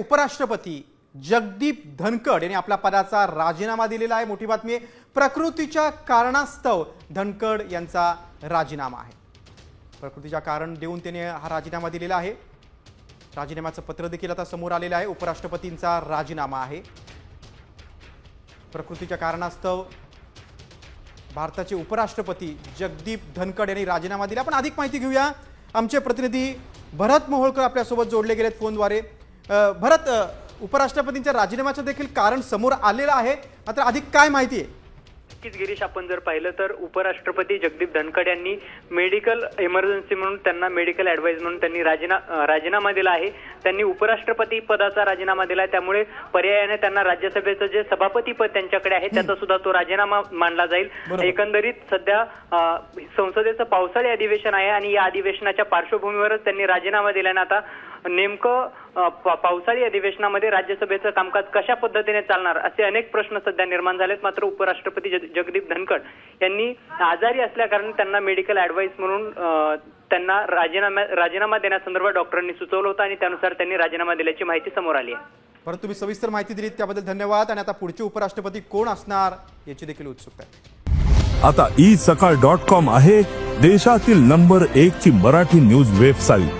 उपराष्ट्रपती जगदीप धनखड यांनी आपल्या पदाचा राजीनामा दिलेला आहे. मोठी बातमी आहे. प्रकृतीच्या कारणास्तव धनखड यांचा राजीनामा आहे. प्रकृतीच्या कारण देऊन त्याने हा राजीनामा दिलेला आहे. राजीनाम्याचं पत्र देखील आता समोर आलेलं आहे. उपराष्ट्रपतींचा राजीनामा आहे. प्रकृतीच्या कारणास्तव भारताचे उपराष्ट्रपती जगदीप धनखड यांनी राजीनामा दिला. आपण अधिक माहिती घेऊया. आमचे प्रतिनिधी भरत मोहोळकर आपल्यासोबत जोडले गेलेत फोनद्वारे. भरत उपराष्ट्रपतींच्या राजीनाम्याचं देखील कारण समोर आलेलं आहे. मात्र अधिक काय माहिती आहे? नक्कीच गिरीश आपण जर पाहिलं तर उपराष्ट्रपती जगदीप धनखड यांनी मेडिकल इमर्जन्सी म्हणून त्यांना मेडिकल ऍडवाइस म्हणून त्यांनी राजीना राजीनामा दिला आहे. त्यांनी उपराष्ट्रपती पदाचा राजीनामा दिला आहे त्यामुळे पर्यायाने त्यांना राज्यसभेचं जे सभापती पद त्यांच्याकडे आहे त्याचा सुद्धा तो राजीनामा मानला जाईल. एकंदरीत सध्या संसदेचं पावसाळी अधिवेशन आहे आणि या अधिवेशनाच्या पार्श्वभूमीवरच त्यांनी राजीनामा दिल्याने आता नेमकं पावसाळी अधिवेशनामध्ये राज्यसभेचं कामकाज कशा पद्धतीने चालणार असे अनेक प्रश्न सध्या निर्माण झालेत. मात्र उपराष्ट्रपती जग- जगदीप धनखड यांनी आजारी असल्याकारणे त्यांना मेडिकल ऍडवाइस म्हणून त्यांना राजीनामा राजीनामा देण्यासंदर्भात डॉक्टरांनी सुचवलं होतं आणि त्यानुसार त्यांनी राजीनामा दिल्याची माहिती समोर आली आहे. परंतु तुम्ही सविस्तर माहिती दिलीत त्याबद्दल धन्यवाद आणि आता पुढचे उपराष्ट्रपती कोण असणार याची देखील उत्सुकता आहे. आता ई सकाळ डॉट कॉम आहे देशातील नंबर एक ची मराठी न्यूज वेबसाईट